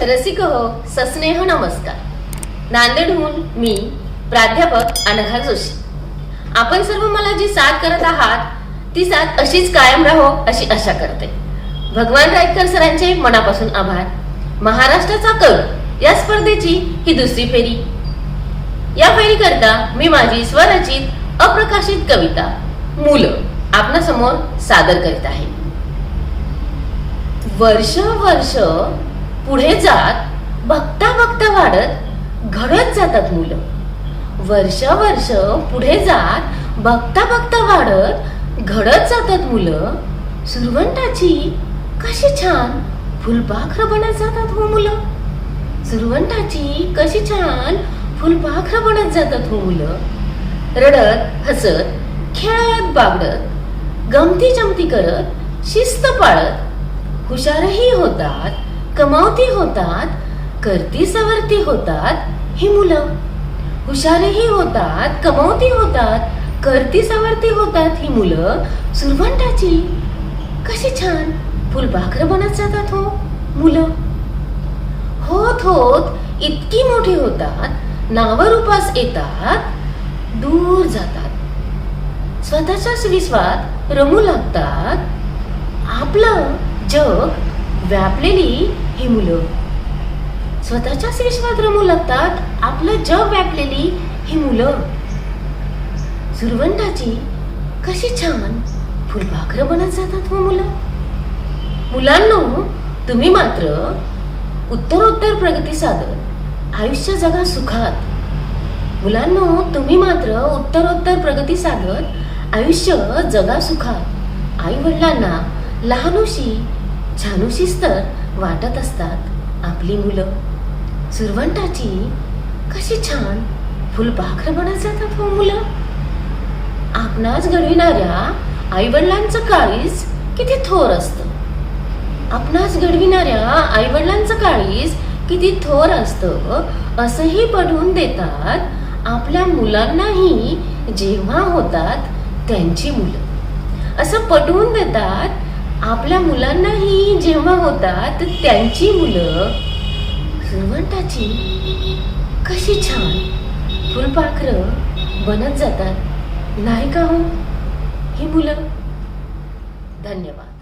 रसिक हो सस्नेह नमस्कार. नांदेडहून मी प्राध्यापक अनघा जोशी. आपण सर्व मला जी साथ करत आहात ती साथ अशीच कायम राहो अशी आशा करते. भगवान रायकर सरांचे मनापासून आभार. महाराष्ट्राचा कल या स्पर्धेची ही दुसरी फेरी. या फेरीकरता मी माझी स्वरचित अप्रकाशित कविता मुलं आपणासमोर सादर करीत आहे. वर्ष वर्ष पुढे जात बघता बघता वाढत घडत जातात मुलं. वर्ष वर्ष पुढे जात बघता बघता वाढत घडत जातात मुलं. सुरवंटाची कशी छान फुलपाखरं बनत जातात हो मुलं. सुरवंटाची कशी छान फुलपाखरं बनत जातात हो मुलं. रडत हसत खेळत बागडत गमती जमती करत शिस्त पाळत हुशारही होतात. कमावती होतात करती सवरती होतात ही मुलं. हुशारही होतात कमावती होतात करती सावरती होतात ही मुलं. सुरवंटाची. कशी छान. फुलपाखर बनत जातात हो मुलं. होत होत इतकी मोठी होतात. नावर उपास येतात दूर जातात. स्वतःच्याच विश्वात रमू लागतात. आपलं जग व्यापलेली ही मुलं. स्वतःच्याच विश्वात रमू लागतात आपलं जग व्यापलेली ही मुलं. सुरवंटाची कशी छान फुलपाखरं बनत जातात हो मुलं. मुलांनो तुम्ही मात्र उत्तरोत्तर प्रगती साधत आयुष्य जगा सुखात. मुलांनो तुम्ही मात्र उत्तरोत्तर प्रगती साधत आयुष्य जगा सुखात. आई वडिलांना लहानुशी छानुशीच तर वाटत असतात आपली मुलं. सुरवंटाची कशी छान. फुलपाखर बनत जातात हो मुलं. आपणास घडविणाऱ्या आईवडिलांचं काळीज किती थोर असतं. आपणास घडविणाऱ्या आईवडिलांचं काळीज किती थोर असतं असंही पटवून देतात आपल्या मुलांनाही जेव्हा होतात त्यांची मुलं. असं पटवून देतात आपल्या मुलांनाही जेव्हा होतात त्यांची मुलं सुरवंटाची. कशी छान. फुलपाखरं बनत जातात. नाही का हो? ही मुलं? धन्यवाद.